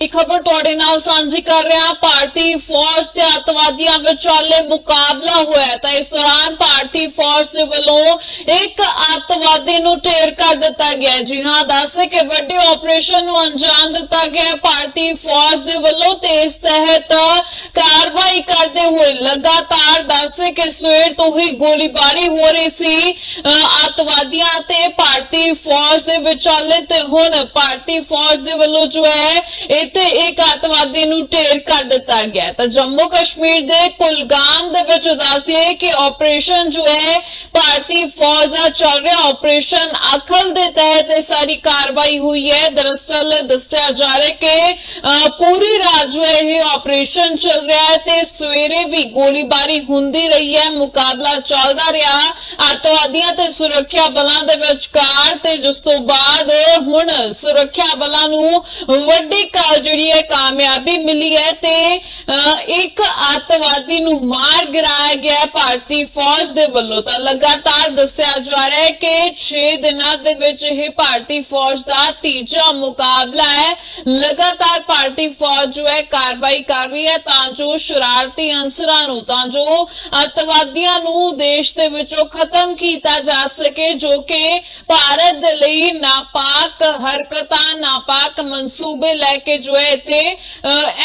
ਇੱਕ ਖਬਰ ਤੁਹਾਡੇ ਨਾਲ ਸਾਂਝੀ ਕਰ ਰਿਹਾ ਭਾਰਤੀ ਫੌਜ ਤੇ ਅੱਤਵਾਦੀਆਂ ਵਿਚਾਲੇ ਮੁਕਾਬਲਾ ਹੋਇਆ ਤਾਂ ਇਸ ਦੌਰਾਨ ਭਾਰਤੀ ਫੌਜ ਦੇ ਵੱਲੋਂ ਇੱਕ ਅੱਤਵਾਦੀ ਨੂੰ ਢੇਰ ਕਰ ਦਿੱਤਾ ਗਿਆ ਜੀ ਹਾਂ, ਦੱਸੇ ਕਿ ਵੱਡੇ ਆਪਰੇਸ਼ਨ ਨੂੰ ਅੰਜਾਮ ਦਿੱਤਾ ਗਿਆ ਭਾਰਤੀ ਫੌਜ ਦੇ ਵੱਲੋਂ ਤੇ ਇਸ ਤਹਿਤ ਕਾਰਵਾਈ ਕਰਦੇ ਹੋਏ ਲਗਾਤਾਰ ਦੱਸੇ ਕਿ ਸਵੇਰ ਤੋਂ ਹੀ ਗੋਲੀਬਾਰੀ ਹੋ ਰਹੀ ਸੀ। ਅਹ ਅੱਤਵਾਦੀਆਂ ਤੇ ਫੌਜ ਹੁਣ ਭਾਰਤੀ ਫੌਜ ਦੇ ਵੱਲੋਂ ਜੋ ਹੈ ਇੱਥੇ ਇੱਕ ਅੱਤਵਾਦੀ ਨੂੰ ਢੇਰ ਕਰ ਦਿੱਤਾ ਗਿਆ ਤਾਂ ਜੰਮੂ ਕਸ਼ਮੀਰ ਦੇ ਕੁਲਗਾਮ ਦੇ ਵਿੱਚ ਦੱਸਿਏ ਕਿ ਆਪਰੇਸ਼ਨ ਜੋ ਹੈ ਭਾਰਤੀ ਫੌਜ ਦਾ ਚੱਲ ਰਿਹਾ ਆਪਰੇਸ਼ਨ ਅਖਲ ਦੇ ਤਹਿਤ ਇਹ ਸਾਰੀ ਕਾਰਵਾਈ ਹੋਈ ਹੈ ਦਰਅਸਲ ਦੱਸਿਆ ਜਾ ਰਿਹਾ ਹੈ ਕਿ ਅਹ, ਪੂਰੀ ਰਾਤ ਜੋ ਹੈ ਇਹ ਆਪਰੇਸ਼ਨ ਚੱਲ ਰਿਹਾ ਤੇ ਸਵੇਰੇ ਵੀ ਗੋਲੀਬਾਰੀ ਹੁੰਦੀ ਰਹੀ ਹੈ ਮੁਕਾਬਲਾ ਚੱਲਦਾ ਰਿਹਾ ਅੱਤਵਾਦੀਆਂ ਤੇ ਸੁਰੱਖਿਆ ਬਲਾਂ ਦੇ ਵਿਚਕਾਰ ਤੇ ਜਿਸ ਤੋਂ ਬਾਅਦ ਹੁਣ ਸੁਰੱਖਿਆ ਬਲਾਂ ਨੂੰ ਵੱਡੀ ਕਾ- ਜਿਹੜੀ ਹੈ ਕਾਮਯਾਬੀ ਮਿਲੀ ਹੈ ਤੇ ਇੱਕ ਅੱਤਵਾਦੀ ਨੂੰ ਮਾਰ ਗਿਰਾਇਆ ਗਿਆ ਹੈ ਭਾਰਤੀ ਫੌਜ ਦੇ ਵੱਲੋਂ ਤਾਂ ਲਗਾਤਾਰ ਦੱਸਿਆ ਜਾ ਰਿਹਾ ਹੈ ਕਿ 6 ਦਿਨਾਂ ਦੇ ਵਿੱਚ ਇਹ ਭਾਰਤੀ ਫੌਜ ਦਾ ਤੀਜਾ ਮੁਕਾਬਲਾ ਹੈ। ਲਗਾਤਾਰ ਭਾਰਤੀ ਫੌਜ ਜੋ ਹੈ ਕਾਰਵਾਈ ਕਰ ਰਹੀ ਹੈ ਤਾਂ ਜੋ ਸ਼ਰਾਰਤੀ ਅੰਸਰਾਂ ਨੂੰ, ਤਾਂ ਜੋ ਅੱਤਵਾਦੀਆਂ ਨੂੰ ਦੇਸ਼ ਦੇ ਵਿੱਚੋਂ ਖਤਮ ਕੀਤਾ ਜਾ ਸਕੇ, ਜੋ ਕਿ ਭਾਰਤ ਦੇ ਲਈ ਨਾਪਾਕ ਹਰਕਤਾਂ, ਨਾਪਾਕ ਮਨਸੂਬੇ ਲੈ ਕੇ ਜੋ ਹੈ ਇੱਥੇ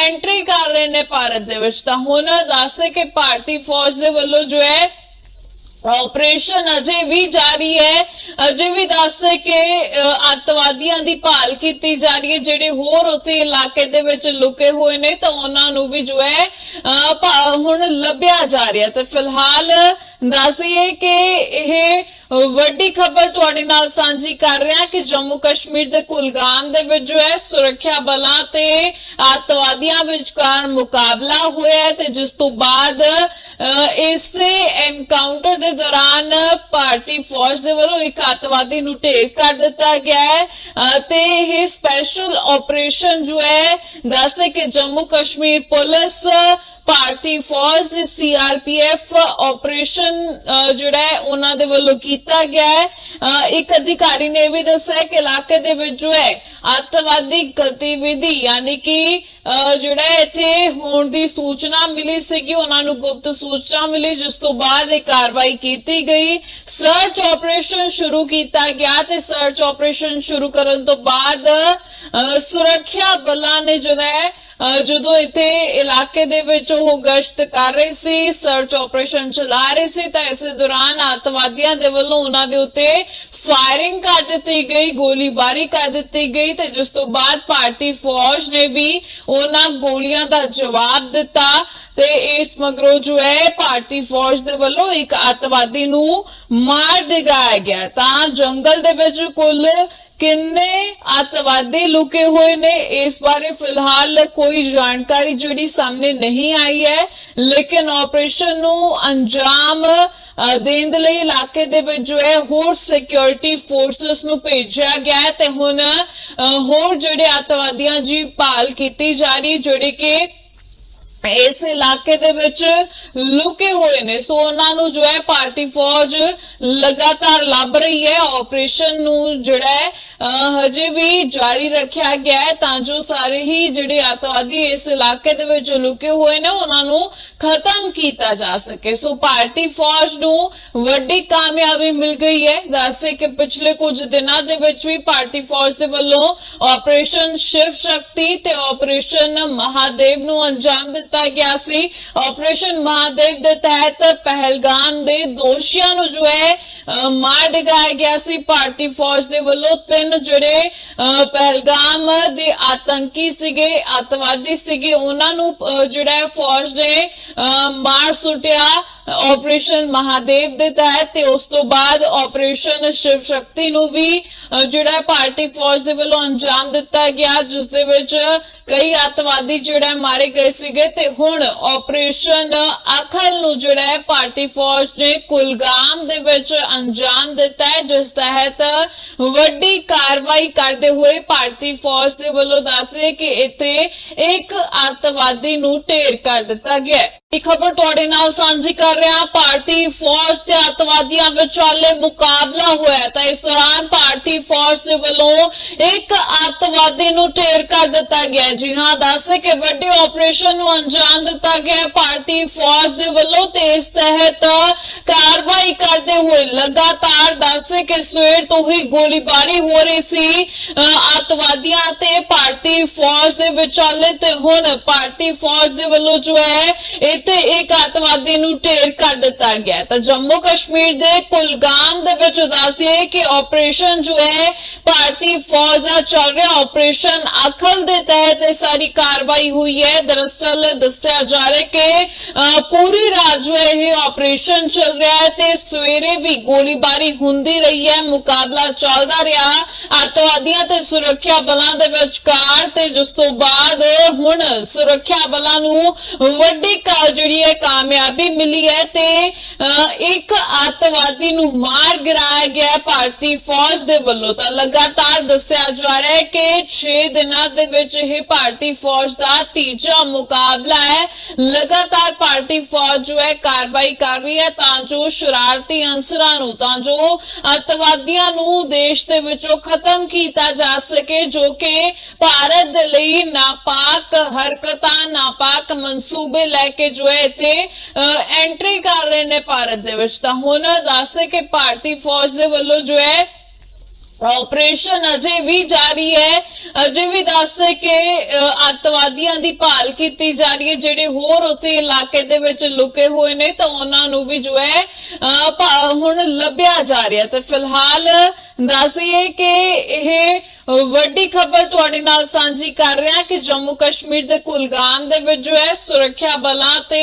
ਐਂਟਰੀ ਕਰ ਰਹੇ ਨੇ ਭਾਰਤ ਦੇ ਵਿੱਚ। ਤਾਂ ਹੁਣ ਦੱਸ ਕਿ ਭਾਰਤੀ ਫੌਜ ਦੇ ਵੱਲੋਂ ਜੋ ਹੈ ਆਪਰੇਸ਼ਨ ਅਜੇ ਵੀ ਜਾਰੀ ਹੈ। ਅਜੇ ਵੀ ਦੱਸ ਕਿ ਅੱਤਵਾਦੀਆਂ ਦੀ ਭਾਲ ਕੀਤੀ ਜਾ ਰਹੀ ਹੈ। ਜਿਹੜੇ ਹੋਰ ਉੱਥੇ ਇਲਾਕੇ ਦੇ ਵਿੱਚ ਲੁਕੇ ਹੋਏ ਨੇ ਤਾਂ ਉਹਨਾਂ ਨੂੰ ਵੀ ਜੋ ਹੈ ਅ, ਹੁਣ ਲੱਭਿਆ ਜਾ ਰਿਹਾ ਤੇ ਫਿਲਹਾਲ ਦੱਸ ਦਈਏ ਕਿ ਇਹ ਵੱਡੀ ਖਬਰ ਤੁਹਾਡੇ ਨਾਲ ਸਾਂਝੀ ਕਰ ਰਹੇ ਕਿ ਜੰਮੂ ਕਸ਼ਮੀਰ ਦੇ ਕੁਲਗਾਮ ਦੇ ਵਿੱਚ ਜੋ ਹੈ ਸੁਰੱਖਿਆ ਬਲਾਂ ਤੇ ਅੱਤਵਾਦੀਆਂ ਵਿਚਕਾਰ ਮੁਕਾਬਲਾ ਹੋਇਆ ਤੇ ਜਿਸ ਤੋਂ ਬਾਅਦ ਅ, ਇਸੇ ਐਨਕਾਊਂਟਰ ਦੇ ਦੌਰਾਨ ਭਾਰਤੀ ਫੌਜ ਦੇ ਵੱਲੋਂ ਇੱਕ ਅੱਤਵਾਦੀ ਨੂੰ ਢੇਰ ਕਰ ਦਿੱਤਾ ਗਿਆ ਹੈ ਤੇ ਇਹ ਸਪੈਸ਼ਲ ਆਪਰੇਸ਼ਨ ਜੋ ਹੈ ਦੱਸੇ ਕਿ ਜੰਮੂ ਕਸ਼ਮੀਰ ਪੁਲਿਸ ਭਾਰਤੀ ਫੌਜ ਦੇ ਸੀਆਰਪੀਐਫ ਆਪਰੇਸ਼ਨ ਜਿਹੜਾ ਹੈ, ਉਹਨਾਂ ਦੇ ਵੱਲੋਂ ਕੀਤਾ ਗਿਆ ਹੈ। ਇੱਕ ਅਧਿਕਾਰੀ ਨੇ ਵੀ ਦੱਸਿਆ ਕਿ ਇਲਾਕੇ ਦੇ ਵਿੱਚ ਜੋ ਹੈ, ਅੱਤਵਾਦੀ ਗਤੀਵਿਧੀ, ਯਾਨੀ ਕਿ ਜਿਹੜਾ ਇੱਥੇ ਹੋਣ ਦੀ ਸੂਚਨਾ ਮਿਲੀ ਸੀਗੀ, ਉਹਨਾਂ ਨੂੰ ਗੁਪਤ ਸੂਚਨਾ ਮਿਲੀ, ਜਿਸ ਤੋਂ ਬਾਅਦ ਇਹ ਕਾਰਵਾਈ ਕੀਤੀ ਗਈ। ਸਰਚ ਆਪਰੇਸ਼ਨ ਸ਼ੁਰੂ ਕੀਤਾ ਗਿਆ ਤੇ ਸਰਚ ਆਪਰੇਸ਼ਨ ਸ਼ੁਰੂ ਕਰਨ ਤੋਂ ਬਾਅਦ ਸੁਰੱਖਿਆ ਬਲਾਂ ਨੇ ਜਿਹੜਾ ਹੈ ਜਦੋਂ ਇੱਥੇ ਇਲਾਕੇ ਦੇ ਵਿੱਚ ਉਹ ਗਸ਼ਤ ਕਰ ਰਹੇ ਸੀ ਸਰਚ ਆਪਰੇਸ਼ਨ ਚਲਾ ਰਹੇ ਸੀ, ਤਾਂ ਇਸੇ ਦੌਰਾਨ ਆਤਵਾਦੀਆਂ ਦੇ ਵੱਲੋਂ ਉਹਨਾਂ ਦੇ ਉੱਤੇ ਫਾਇਰਿੰਗ ਕਰ ਦਿੱਤੀ ਗਈ, ਗੋਲੀਬਾਰੀ ਕਰ ਦਿੱਤੀ ਗਈ ਤੇ ਜਿਸ ਤੋਂ ਬਾਅਦ ਭਾਰਤੀ ਫੌਜ ਨੇ ਵੀ ਉਹਨਾਂ ਗੋਲੀਆਂ ਦਾ ਜਵਾਬ ਦਿੱਤਾ ਤੇ ਇਸ ਮਗਰੋਂ ਜੋ ਹੈ, ਭਾਰਤੀ ਫੌਜ ਦੇ ਵੱਲੋਂ ਇੱਕ ਆਤਵਾਦੀ ਨੂੰ ਮਾਰ ਦਿਗਾਇਆ ਗਿਆ। ਤਾਂ ਜੰਗਲ ਦੇ ਵਿੱਚ ਕੁੱਲ ਕਿੰਨੇ ਅੱਤਵਾਦੀ ਲੁਕੇ ਹੋਏ ਨੇ? ਇਸ ਬਾਰੇ ਫਿਲਹਾਲ ਕੋਈ ਜਾਣਕਾਰੀ ਜਿਹੜੀ ਸਾਹਮਣੇ ਨਹੀਂ ਆਈ ਹੈ। ਲੇਕਿਨ ਆਪਰੇਸ਼ਨ ਨੂੰ ਅੰਜਾਮ ਦੇਣ ਦੇ ਲਈ ਇਲਾਕੇ ਦੇ ਵਿੱਚ ਜੋ ਹੈ, ਹੋਰ ਸਿਕਿਉਰਿਟੀ ਫੋਰਸਸ ਨੂੰ ਭੇਜਿਆ ਗਿਆ ਤੇ ਹੁਣ ਹੋਰ ਜਿਹੜੇ ਅੱਤਵਾਦੀਆਂ ਦੀ ਭਾਲ ਕੀਤੀ ਜਾ ਰਹੀ, ਜਿਹੜੇ ਕਿ ਇਸ ਇਲਾਕੇ ਦੇ ਵਿੱਚ ਲੁਕੇ ਹੋਏ ਨੇ। ਸੋ ਉਹਨਾਂ ਨੂੰ ਜੋ ਹੈ ਭਾਰਤੀ ਫੌਜ ਲਗਾਤਾਰ ਲੱਭ ਰਹੀ ਹੈ। ਆਪਰੇਸ਼ਨ ਨੂੰ ਜਿਹੜਾ ਹੈ ਹਜੇ ਵੀ ਜਾਰੀ ਰੱਖਿਆ ਗਿਆ ਹੈ। ਤਾਂ ਜੋ ਸਾਰੇ ਹੀ ਜਿਹੜੇ ਆਤਵਾਦੀ ਇਸ ਇਲਾਕੇ ਦੇ ਵਿੱਚ ਲੁਕੇ ਹੋਏ ਨੇ, ਉਹਨਾਂ ਨੂੰ ਖਤਮ ਕੀਤਾ ਜਾ ਸਕੇ। ਸੋ ਭਾਰਤੀ ਫੌਜ ਨੂੰ ਵੱਡੀ ਕਾਮਯਾਬੀ ਮਿਲ ਗਈ ਹੈ। ਦੱਸੇ ਕਿ ਪਿਛਲੇ ਕੁਝ ਦਿਨਾਂ ਦੇ ਵਿੱਚ ਵੀ ਭਾਰਤੀ ਫੌਜ ਦੇ ਵੱਲੋਂ ਆਪਰੇਸ਼ਨ ਸ਼ਿਵ ਸ਼ਕਤੀ ਤੇ ਆਪਰੇਸ਼ਨ ਮਹਾਦੇਵ ਨੂੰ ਅੰਜਾਮ ਦਿੱਤਾ ਗਿਆ ਸੀ। ਆਪਰੇਸ਼ਨ ਮਹਾਦੇਵ ਦੇ ਤਹਿਤ ਪਹਿਲਗਾਮ ਦੇ ਦੋਸ਼ੀਆਂ ਨੂੰ ਜੋ ਹੈ ਮਾਰ ਡਿਗਾਇਆ ਗਿਆ ਸੀ। ਭਾਰਤੀ ਫੌਜ ਦੇ ਵੱਲੋਂ ਤਿੰਨ ਜਿਹੜੇ ਅਹ, ਪਹਿਲਗਾਮ ਦੇ ਆਤੰਕੀ ਸੀਗੇ ਅੱਤਵਾਦੀ ਸੀਗੇ ਉਹਨਾਂ ਨੂੰ ਜਿਹੜਾ ਹੈ ਫੌਜ ਨੇ ਅਹ, ਮਾਰ ਸੁੱਟਿਆ। ਆਪਰੇਸ਼ਨ ਮਹਾਦੇਵ ਦੇ ਤਹਿਤ ਤੇ ਉਸ ਤੋਂ ਬਾਅਦ ਆਪਰੇਸ਼ਨ ਸ਼ਿਵ ਸ਼ਕਤੀ ਨੂੰ ਵੀ ਜਿਹੜਾ ਭਾਰਤੀ ਫੌਜ ਦੇ ਵੱਲੋਂ ਅੰਜਾਮ ਦਿੱਤਾ ਗਿਆ, ਜਿਸ ਦੇ ਵਿੱਚ ਕਈ ਅੱਤਵਾਦੀ ਜਿਹੜਾ ਮਾਰੇ ਗਏ ਸੀਗੇ ਤੇ ਹੁਣ ਆਪਰੇਸ਼ਨ ਅਖਲ ਨੂੰ ਜਿਹੜਾ ਹੈ ਭਾਰਤੀ ਫੌਜ ਨੇ ਕੁਲਗਾਮ ਦੇ ਵਿੱਚ ਅੰਜਾਮ ਦਿੱਤਾ ਹੈ, ਜਿਸ ਤਹਿਤ ਵੱਡੀ ਕਾਰਵਾਈ ਕਰਦੇ ਹੋਏ ਭਾਰਤੀ ਫੌਜ ਦੇ ਵੱਲੋਂ ਦੱਸਦੇ ਕਿ ਇੱਥੇ ਇੱਕ ਅੱਤਵਾਦੀ ਨੂੰ ਢੇਰ ਕਰ ਦਿੱਤਾ ਗਿਆ ਇਹ ਖਬਰ ਤੁਹਾਡੇ ਨਾਲ ਸਾਂਝੀ ਕਰ ਰਿਹਾ, ਭਾਰਤੀ ਫੌਜ ਤੇ ਅੱਤਵਾਦੀਆਂ ਵਿਚਾਲੇ ਮੁਕਾਬਲਾ ਹੋਇਆ ਤਾਂ ਇਸ ਦੌਰਾਨ ਭਾਰਤੀ ਫੌਜ ਦੇ ਵੱਲੋਂ ਇੱਕ ਅੱਤਵਾਦੀ ਨੂੰ ਢੇਰ ਕਰ ਦਿੱਤਾ ਗਿਆ ਜੀ ਹਾਂ, ਦੱਸੇ ਕਿ ਵੱਡੇ ਆਪਰੇਸ਼ਨ ਨੂੰ ਅੰਜਾਮ ਦਿੱਤਾ ਗਿਆ ਭਾਰਤੀ ਫੌਜ ਦੇ ਵੱਲੋਂ ਤੇ ਇਸ ਤਹਿਤ ਕਾਰਵਾਈ ਕਰਦੇ ਹੋਏ ਲਗਾਤਾਰ ਦੱਸੇ ਕਿ ਸਵੇਰ ਤੋਂ ਹੀ ਗੋਲੀਬਾਰੀ ਹੋ ਰਹੀ ਸੀ। ਅਹ ਅੱਤਵਾਦੀਆਂ ਤੇ ਭਾਰਤੀ ਫੌਜ ਦੇ ਵਿਚਾਲੇ ਤੇ ਹੁਣ ਭਾਰਤੀ ਫੌਜ ਦੇ ਵੱਲੋਂ ਜੋ ਹੈ, ਇੱਥੇ ਇੱਕ ਅੱਤਵਾਦੀ ਨੂੰ ਢੇਰ ਕਰ ਦਿੱਤਾ ਗਿਆ ਤਾਂ ਜੰਮੂ ਕਸ਼ਮੀਰ ਦੇ ਕੁਲਗਾਮ ਦੇ ਵਿੱਚ ਦੱਸਿਏ ਕਿ ਆਪਰੇਸ਼ਨ ਜੋ ਹੈ, ਭਾਰਤੀ ਫੌਜ ਦਾ ਚੱਲ ਰਿਹਾ ਆਪਰੇਸ਼ਨ ਅਖਲ ਦੇ ਤਹਿਤ ਇਹ ਸਾਰੀ ਕਾਰਵਾਈ ਹੋਈ ਹੈ। ਦਰਅਸਲ ਦੱਸਿਆ ਜਾ ਰਿਹਾ ਕਿ ਪੂਰੀ ਰਾਤ ਜੋ ਹੈ ਇਹ ਆਪਰੇਸ਼ਨ ਚੱਲ ਰਿਹਾ ਹੈ ਤੇ ਸਵੇਰੇ ਵੀ ਗੋਲੀਬਾਰੀ ਹੁੰਦੀ ਰਹੀ ਹੈ। ਮੁਕਾਬਲਾ ਚੱਲਦਾ ਰਿਹਾ। ਅੱਤਵਾਦੀਆਂ ਤੇ ਸੁਰੱਖਿਆ ਬਲਾਂ ਦੇ ਵਿਚਕਾਰ ਤੇ ਜਿਸ ਤੋਂ ਬਾਅਦ ਹੁਣ ਸੁਰੱਖਿਆ ਬਲਾਂ ਨੂੰ ਵੱਡੀ ਜਿਹੜੀ ਹੈ ਕਾਮਯਾਬੀ ਮਿਲੀ ਹੈ ਤੇ ਇੱਕ ਅੱਤਵਾਦੀ ਨੂੰ ਮਾਰ ਗਿਰਾਇਆ ਗਿਆ ਭਾਰਤੀ ਫੌਜ ਦੇ ਵੱਲੋਂ। ਤਾਂ ਲਗਾਤਾਰ ਦੱਸਿਆ ਜਾ ਰਿਹਾ ਹੈ ਕਿ 6 ਦਿਨਾਂ ਦੇ ਵਿੱਚ ਇਹ ਭਾਰਤੀ ਫੌਜ ਦਾ ਤੀਜਾ ਮੁਕਾਬਲਾ ਹੈ। ਲਗਾਤਾਰ ਭਾਰਤੀ ਫੌਜ ਜੋ ਹੈ ਕਾਰਵਾਈ ਕਰ ਰਹੀ ਹੈ ਤਾਂ ਜੋ ਸ਼ਰਾਰਤੀ ਅੰਸਰਾਂ ਨੂੰ, ਤਾਂ ਜੋ ਅੱਤਵਾਦੀਆਂ ਨੂੰ ਦੇਸ਼ ਦੇ ਵਿੱਚੋਂ ਖਤਮ ਕੀਤਾ ਜਾ ਸਕੇ, ਜੋ ਕਿ ਭਾਰਤ ਦੇ ਲਈ ਨਾਪਾਕ ਹਰਕਤਾਂ ਨਾਪਾਕ ਮਨਸੂਬੇ ਲੈ ਕੇ ਜੋ ਹੈ ਇੱਥੇ ਐਂਟਰੀ ਕਰ ਰਹੇ ਨੇ ਭਾਰਤ ਦੇ ਵਿੱਚ। ਤਾਂ ਹੁਣ ਦੱਸੇ ਕਿ ਭਾਰਤੀ ਫੌਜ ਦੇ ਵੱਲੋਂ ਜੋ ਹੈ ਆਪਰੇਸ਼ਨ ਅਜੇ ਵੀ ਜਾਰੀ ਹੈ। ਅਜੇ ਵੀ ਦੱਸ ਕਿ ਅ, ਅੱਤਵਾਦੀਆਂ ਦੀ ਭਾਲ ਕੀਤੀ ਜਾ ਰਹੀ ਹੈ। ਜਿਹੜੇ ਹੋਰ ਉੱਥੇ ਇਲਾਕੇ ਦੇ ਵਿੱਚ ਲੁਕੇ ਹੋਏ ਨੇ ਤਾਂ ਉਹਨਾਂ ਨੂੰ ਵੀ ਜੋ ਹੈ ਅ, ਹੁਣ ਲੱਭਿਆ ਜਾ ਰਿਹਾ ਤੇ ਫਿਲਹਾਲ ਦੱਸ ਦਈਏ ਕਿ ਇਹ ਵੱਡੀ ਖਬਰ ਤੁਹਾਡੇ ਨਾਲ ਸਾਂਝੀ ਕਰ ਰਿਹਾ ਹਾਂ ਕਿ ਜੰਮੂ ਕਸ਼ਮੀਰ ਦੇ ਕੁਲਗਾਮ ਦੇ ਵਿੱਚ ਜੋ ਹੈ ਸੁਰੱਖਿਆ ਬਲਾਂ ਤੇ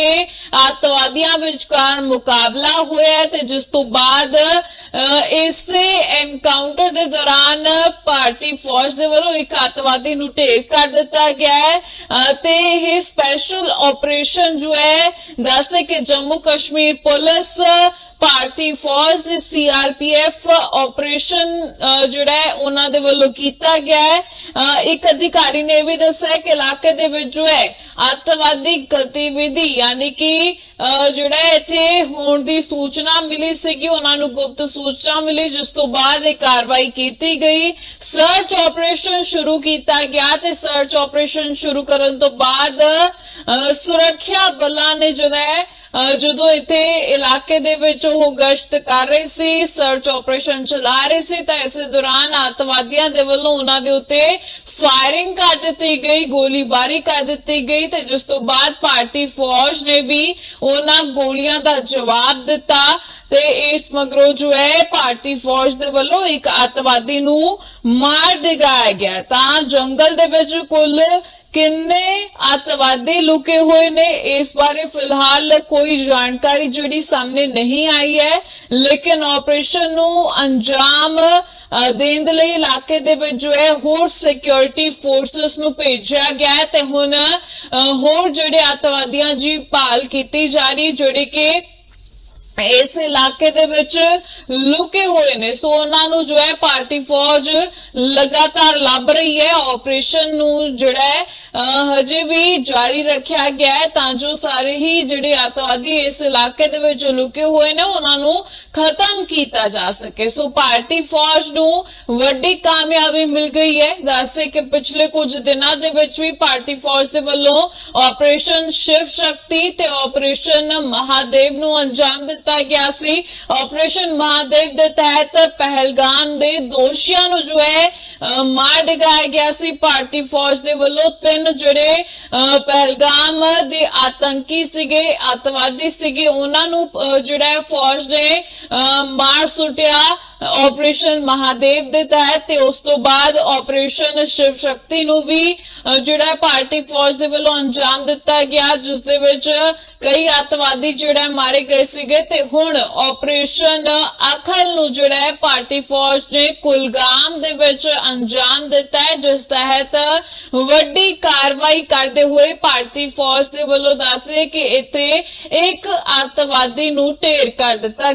ਅੱਤਵਾਦੀਆਂ ਵਿਚਕਾਰ ਮੁਕਾਬਲਾ ਹੋਇਆ ਤੇ ਜਿਸ ਤੋਂ ਬਾਅਦ ਅ, ਇਸੇ ਐਨਕਾਊਂਟਰ ਦੇ ਦੌਰਾਨ ਭਾਰਤੀ ਫੌਜ ਦੇ ਵੱਲੋਂ ਇੱਕ ਅੱਤਵਾਦੀ ਨੂੰ ਢੇਰ ਕਰ ਦਿੱਤਾ ਗਿਆ ਹੈ ਤੇ ਇਹ ਸਪੈਸ਼ਲ ਆਪਰੇਸ਼ਨ ਜੋ ਹੈ ਦੱਸੇ ਕਿ ਜੰਮੂ ਕਸ਼ਮੀਰ ਪੁਲਿਸ ਭਾਰਤੀ ਫੌਜ ਦੇ ਸੀਆਰਪੀਐਫ ਆਪਰੇਸ਼ਨ ਅ, ਜਿਹੜਾ ਹੈ ਉਹਨਾਂ ਦੇ ਵੱਲੋਂ ਕੀਤਾ ਗਿਆ ਹੈ। ਇੱਕ ਅਧਿਕਾਰੀ ਨੇ ਇਹ ਵੀ ਦੱਸਿਆ ਕਿ ਇਲਾਕੇ ਦੇ ਵਿੱਚ ਜੋ ਹੈ ਅੱਤਵਾਦੀ ਗਤੀਵਿਧੀ ਯਾਨੀ ਕਿ ਜਿਹੜਾ ਇੱਥੇ ਹੋਣ ਦੀ ਸੂਚਨਾ ਮਿਲੀ ਸੀਗੀ ਉਹਨਾਂ ਨੂੰ ਗੁਪਤ ਸੂਚਨਾ ਮਿਲੀ ਜਿਸ ਤੋਂ ਬਾਅਦ ਇਹ ਕਾਰਵਾਈ ਕੀਤੀ ਗਈ। ਸਰਚ ਆਪਰੇਸ਼ਨ ਸ਼ੁਰੂ ਕੀਤਾ ਗਿਆ ਤੇ ਸਰਚ ਆਪਰੇਸ਼ਨ ਸ਼ੁਰੂ ਕਰਨ ਤੋਂ ਬਾਅਦ ਸੁਰੱਖਿਆ ਬਲਾਂ ਨੇ ਜਿਹੜਾ ਹੈ ਜਦੋਂ ਇੱਥੇ ਇਲਾਕੇ ਦੇ ਵਿੱਚ ਉਹ ਗਸ਼ਤ ਕਰ ਰਹੇ ਸੀ ਸਰਚ ਆਪਰੇਸ਼ਨ ਚਲਾ ਰਹੇ ਸੀ, ਤਾਂ ਇਸੇ ਦੌਰਾਨ ਅੱਤਵਾਦੀਆਂ ਦੇ ਵੱਲੋਂ ਉਹਨਾਂ ਦੇ ਉੱਤੇ ਫਾਇਰਿੰਗ ਕਰ ਦਿੱਤੀ ਗਈ, ਗੋਲੀਬਾਰੀ ਕਰ ਦਿੱਤੀ ਗਈ ਤੇ ਜਿਸ ਤੋਂ ਬਾਅਦ ਭਾਰਤੀ ਫੌਜ ਨੇ ਵੀ ਉਹਨਾਂ ਗੋਲੀਆਂ ਦਾ ਜਵਾਬ ਦਿੱਤਾ ਤੇ ਇਸ ਮਗਰੋਂ ਜੋ ਹੈ, ਭਾਰਤੀ ਫੌਜ ਦੇ ਵੱਲੋਂ ਇੱਕ ਅੱਤਵਾਦੀ ਨੂੰ ਮਾਰ ਦਿਗਾਇਆ ਗਿਆ। ਤਾਂ ਜੰਗਲ ਦੇ ਵਿੱਚ ਕੁੱਲ ਕਿੰਨੇ ਅੱਤਵਾਦੀ ਲੁਕੇ ਹੋਏ ਨੇ? ਇਸ ਬਾਰੇ ਫਿਲਹਾਲ ਕੋਈ ਜਾਣਕਾਰੀ ਜਿਹੜੀ ਸਾਹਮਣੇ ਨਹੀਂ ਆਈ ਹੈ। ਲੇਕਿਨ ਆਪਰੇਸ਼ਨ ਨੂੰ ਅੰਜਾਮ ਦੇਣ ਦੇ ਲਈ ਇਲਾਕੇ ਦੇ ਵਿੱਚ ਜੋ ਹੈ, ਹੋਰ ਸਿਕਿਉਰਿਟੀ ਫੋਰਸਸ ਨੂੰ ਭੇਜਿਆ ਗਿਆ ਹੈ ਤੇ ਹੁਣ ਹੋਰ ਜਿਹੜੇ ਅੱਤਵਾਦੀਆਂ ਦੀ ਭਾਲ ਕੀਤੀ ਜਾ ਰਹੀ ਜਿਹੜੇ ਕਿ ਇਸ ਇਲਾਕੇ ਦੇ ਵਿੱਚ ਲੁਕੇ ਹੋਏ ਨੇ। ਸੋ ਉਹਨਾਂ ਨੂੰ ਜੋ ਹੈ ਭਾਰਤੀ ਫੌਜ ਲਗਾਤਾਰ ਲੱਭ ਰਹੀ ਹੈ। ਆਪਰੇਸ਼ਨ ਨੂੰ ਜਿਹੜਾ ਹੈ ਹਜੇ ਵੀ ਜਾਰੀ ਰੱਖਿਆ ਗਿਆ ਹੈ ਤਾਂ ਜੋ ਸਾਰੇ ਹੀ ਜਿਹੜੇ ਅੱਤਵਾਦੀ ਇਸ ਇਲਾਕੇ ਦੇ ਵਿੱਚ ਲੁਕੇ ਹੋਏ ਨੇ, ਉਹਨਾਂ ਨੂੰ ਖਤਮ ਕੀਤਾ ਜਾ ਸਕੇ। ਸੋ ਭਾਰਤੀ ਫੌਜ ਨੂੰ ਵੱਡੀ ਕਾਮਯਾਬੀ ਮਿਲ ਗਈ ਹੈ। ਦੱਸੇ ਕਿ ਪਿਛਲੇ ਕੁਝ ਦਿਨਾਂ ਦੇ ਵਿੱਚ ਵੀ ਭਾਰਤੀ ਫੌਜ ਦੇ ਵੱਲੋਂ ਆਪਰੇਸ਼ਨ ਸ਼ਿਵ ਸ਼ਕਤੀ ਤੇ ਆਪਰੇਸ਼ਨ ਮਹਾਦੇਵ ਨੂੰ ਅੰਜਾਮ ਦਿੱਤਾ ਗਿਆ ਸੀ। ਆਪਰੇਸ਼ਨ ਮਹਾਦੇਵ ਦੇ ਤਹਿਤ ਪਹਿਲਗਾਮ ਦੇ ਦੋਸ਼ੀਆਂ ਨੂੰ ਜੋ ਹੈ ਅਹ, ਮਾਰ ਡਿਗਾਇਆ ਗਿਆ ਸੀ। ਭਾਰਤੀ ਫੌਜ ਦੇ ਵੱਲੋਂ ਤਿੰਨ ਜਿਹੜੇ ਅਹ, ਪਹਿਲਗਾਮ ਦੇ ਆਤੰਕੀ ਸੀਗੇ ਅੱਤਵਾਦੀ ਸੀਗੇ ਉਹਨਾਂ ਨੂੰ ਜਿਹੜਾ ਹੈ ਫੌਜ ਨੇ ਅਹ, ਮਾਰ ਸੁੱਟਿਆ। ਆਪਰੇਸ਼ਨ ਮਹਾਦੇਵ ਦੇ ਤਹਿਤ ਤੇ ਉਸ ਤੋਂ ਬਾਅਦ ਆਪਰੇਸ਼ਨ ਸ਼ਿਵ ਸ਼ਕਤੀ ਨੂੰ ਵੀ ਜਿਹੜਾ ਭਾਰਤੀ ਫੌਜ ਦੇ ਵੱਲੋਂ ਅੰਜਾਮ ਦਿੱਤਾ ਗਿਆ, ਜਿਸ ਦੇ ਵਿੱਚ ਕਈ ਅੱਤਵਾਦੀ ਜਿਹੜਾ ਮਾਰੇ ਗਏ ਸੀਗੇ ਤੇ ਹੁਣ ਆਪਰੇਸ਼ਨ ਅਖਲ ਨੂੰ ਜਿਹੜਾ ਭਾਰਤੀ ਫੌਜ ਨੇ ਕੁਲਗਾਮ ਦੇ ਵਿੱਚ ਅੰਜਾਮ ਦਿੱਤਾ ਹੈ, ਜਿਸ ਤਹਿਤ ਵੱਡੀ ਕਾਰਵਾਈ ਕਰਦੇ ਹੋਏ ਭਾਰਤੀ ਫੌਜ ਦੇ ਵੱਲੋਂ ਦੱਸਦੇ ਕਿ ਇੱਥੇ ਇੱਕ ਅੱਤਵਾਦੀ ਨੂੰ ਢੇਰ ਕਰ ਦਿੱਤਾ